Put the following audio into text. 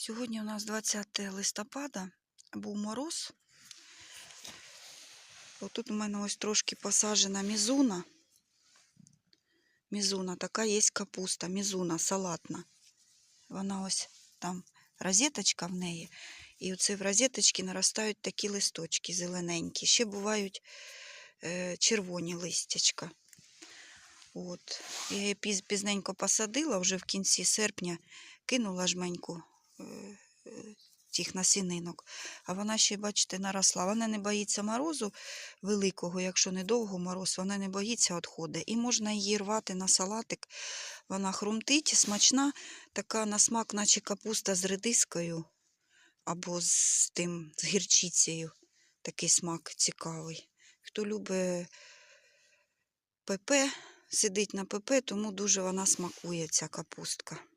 Сьогодні у нас 20 листопада, був мороз. Отут у мене ось трошки посаджена мізуна. Мізуна, така є капуста, мізуна салатна. Вона ось там розеточка в неї. І оце в розеточці наростають такі листочки зелененькі. Ще бувають е, червоні листячка. От. Я її пізненько посадила, вже в кінці серпня кинула жменьку тих насінинок. А вона ще, бачите, наросла. Вона не боїться морозу великого, якщо недовго мороз, вона не боїться відходи. І можна її рвати на салатик. Вона хрумтить, смачна, така на смак, наче капуста з редискою або з тим, з гірчицею. Такий смак цікавий. Хто любить ПП, сидить на ПП, тому дуже вона смакує, ця капустка.